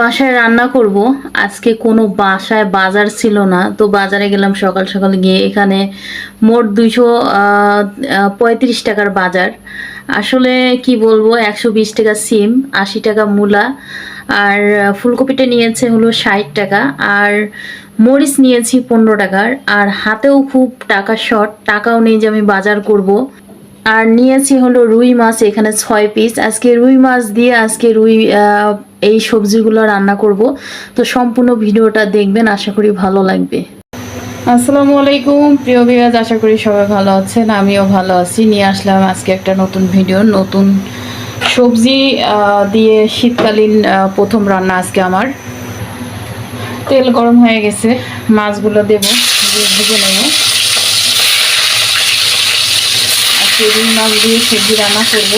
বাসায় রান্না করব। আজকে কোনো বাসায় বাজার ছিল না। তো বাজারে গেলাম সকাল সকাল গিয়ে এখানে মোট দুইশো পঁয়ত্রিশ টাকার বাজার। আসলে কি বলব, একশো বিশ টাকা সিম, আশি টাকা মূলা। আর ফুলকপিটা নিয়েছে হলো ষাট টাকা। আর মরিচ নিয়েছি পনেরো টাকার। আর হাতেও খুব টাকা শর্ট টাকাও নেই যে আমি বাজার করব। আর নিয়েছি হলো রুই মাছ, এখানে ছয় পিস আজকে রুই মাছ দিয়ে আজকে রুই এই সবজিগুলো রান্না করব। তো সম্পূর্ণ ভিডিওটা দেখবেন, আশা করি ভালো লাগবে। আসসালামু আলাইকুম, প্রিয় বিরাজ আশা করি সবাই ভালো আছেন। আমিও ভালো আছি। নিয়ে আসলাম আজকে একটা নতুন ভিডিও, নতুন সবজি দিয়ে শীতকালীন প্রথম রান্না আজকে আমার। তেল গরম হয়ে গেছে, মাছগুলো দেবো ভেজে নেব। রুই মাছ দিয়ে সবজি রান্না করব।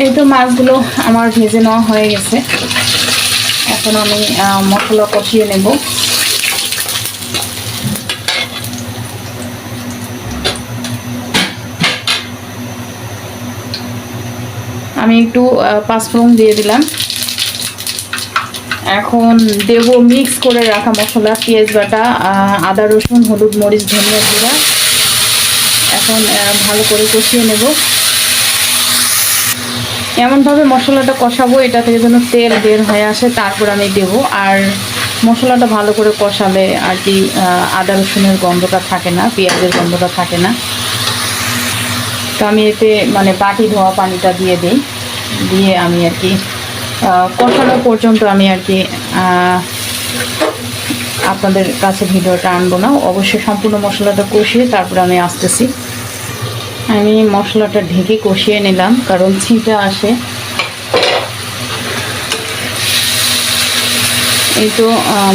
এই তো মাছগুলো আমার ভেজে নেওয়া হয়ে গেছে। এখন আমি মশলা কষিয়ে নেব। আমি একটু পাঁচফোড়ন দিয়ে দিলাম। এখন দেব মিক্স করে রাখা মশলা, পেঁয়াজ বাটা আদা, রসুন, হলুদ, মরিচ, ধনিয়া জিরা এখন ভালো করে কষিয়ে নেব। এমনভাবে মশলাটা কষাবো, এটা থেকে যেন তেল বের হয়ে আসে, তারপর আমি দেব। আর মশলাটা ভালো করে কষালে আর কি আদা, রসুনের গন্ধটা থাকে না, পেঁয়াজের গন্ধটা থাকে না। তো আমি এতে মানে বাটি ধোয়া পানিটা দিয়ে দিই। দিয়ে আমি আর কি কষানো পর্যন্ত আমি আর কি আপনাদের কাছে ভিডিওটা আনব না। অবশ্যই সম্পূর্ণ মশলাটা কষিয়ে তারপরে আমি আসতেছি। আমি মশলাটা ঢেকে কষিয়ে নিলাম, কারণ ছিটা আসে। এই তো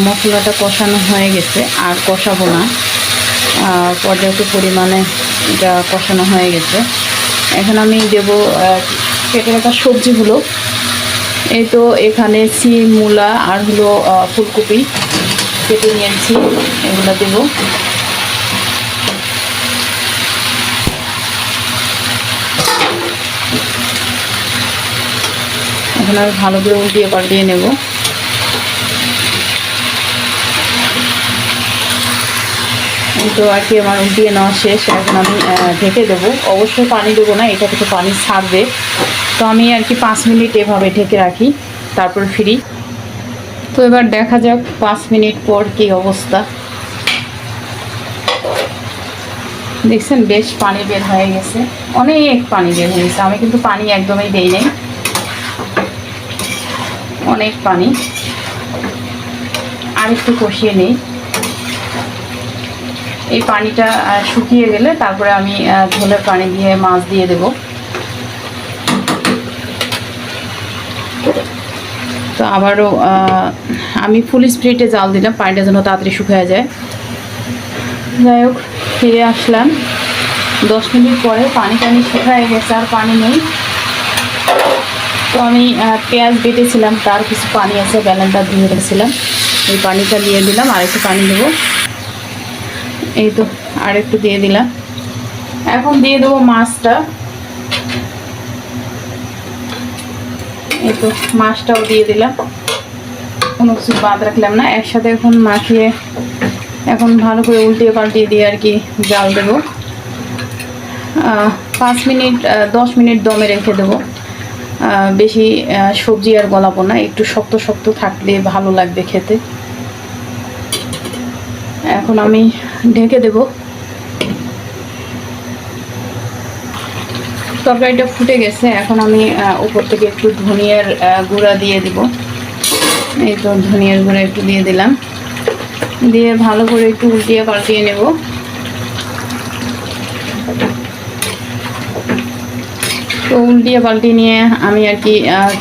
মশলাটা কষানো হয়ে গেছে, আর কষাবো না। পর্যাপ্ত পরিমাণে এটা কষানো হয়ে গেছে। এখন আমি দেব কেটে রাখা সবজিগুলো। এই তো এখানে সিম, মূলা আর হলো ফুলকপি কেটে নিয়েছি, এগুলো দেব। এখন ভালো করে উল্টিয়ে পাল্টিয়ে নেব। তো আর কি আমার উল্টিয়ে নেওয়া শেষ। এখন আমি ঢেকে দেবো। অবশ্যই পানি দেবো না, এটা থেকে পানি ছাড়বে। তো আমি আর কি পাঁচ মিনিট এভাবে ঢেকে রাখি, তারপর ফিরি। তো এবার দেখা যাক পাঁচ মিনিট পর কি অবস্থা। দেখছেন, বেশ পানি বের হয়ে গেছে। অনেক পানি বের হয়ে গেছে। আমি কিন্তু পানি একদমই দেই নাই। অনেক পানি। আর একটু কষিয়ে নিই। এই পানিটা শুকিয়ে গেলে তারপরে আমি ঝোলের পানি দিয়ে মাছ দিয়ে দেব। তো আবারও আমি ফুল স্প্রিটে জাল দিলাম, পানিটা যেন তাড়াতাড়ি শুকিয়ে যায়। যাই হোক, ফিরে আসলাম। দশ মিনিট পরে পানি টানি শুকায় গেছে, আর পানি নেই। তো আমি পেঁয়াজ বেটেছিলাম, তার কিছু পানি আছে, ব্যালেনটা ধুয়ে রেখেছিলাম। এই পানিটা দিয়ে দিলাম আর একটু পানি দেবো এই তো আর একটু দিয়ে দিলাম। এখন দিয়ে দেবো মাছটা। এই তো, মাছটাও দিয়ে দিলাম। কোনো কিছু বাদ রাখলাম না। একসাথে এখন মাখিয়ে, এখন ভালো করে উল্টিয়ে পাল্টিয়ে দিয়ে আর কি জাল দেবো। পাঁচ মিনিট দশ মিনিট দমে রেখে দেবো। বেশি সবজি আর গলাবো না। একটু শক্ত শক্ত থাকলে ভালো লাগবে খেতে। এখন আমি ঢেকে দেব। তরকারিটা ফুটে গেছে, এখন আমি উপর থেকে একটু ধনিয়ার গুঁড়া দিয়ে দিব। এই তো ধনিয়ার গুঁড়া একটু দিয়ে দিলাম। দিয়ে ভালো করে একটু উল্টিয়ে পাল্টিয়ে নেব। তো উল্টিয়ে পাল্টিয়ে নিয়ে আমি আর কি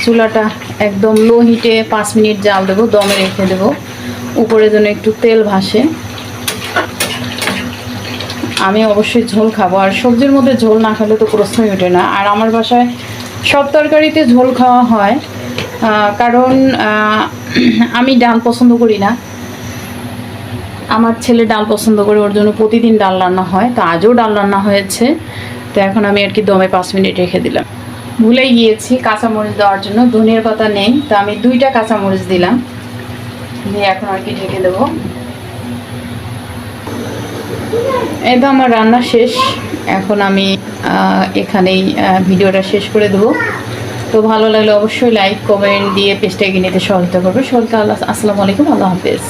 চুলাটা একদম লো হিটে পাঁচ মিনিট জাল দেবো, দমে রেখে দেবো। উপরে যেন একটু তেল ভাসে। আমি অবশ্যই ঝোল খাব। আর সবজির মধ্যে ঝোল না খেলে তো প্রশ্নই ওঠে না। আর আমার বাসায় সব তরকারিতে ঝোল খাওয়া হয়। কারণ আমি ডাল পছন্দ করি না। আমার ছেলে ডাল পছন্দ করে, ওর জন্য প্রতিদিন ডাল রান্না হয়। তো আজও ডাল রান্না হয়েছে। তো এখন আমি আর কি দমে পাঁচ মিনিট রেখে দিলাম। ভুলেই গিয়েছি, কাঁচামরিচ দেওয়ার জন্য। ধনিয়ার পাতা নেই। তো আমি দুইটা কাঁচামরিচ দিলাম। দিয়ে এখন আর কি ঢেকে দেবো। এই তো আমার রান্না শেষ। এখন আমি এখানেই ভিডিওটা শেষ করে দেবো। তো ভালো লাগলে অবশ্যই লাইক কমেন্ট দিয়ে পেজটা এগিয়ে নিতে সহায়তা করবে। সবাইকে আল্লাহ আসসালামু আলাইকুম, আল্লাহ হাফেজ।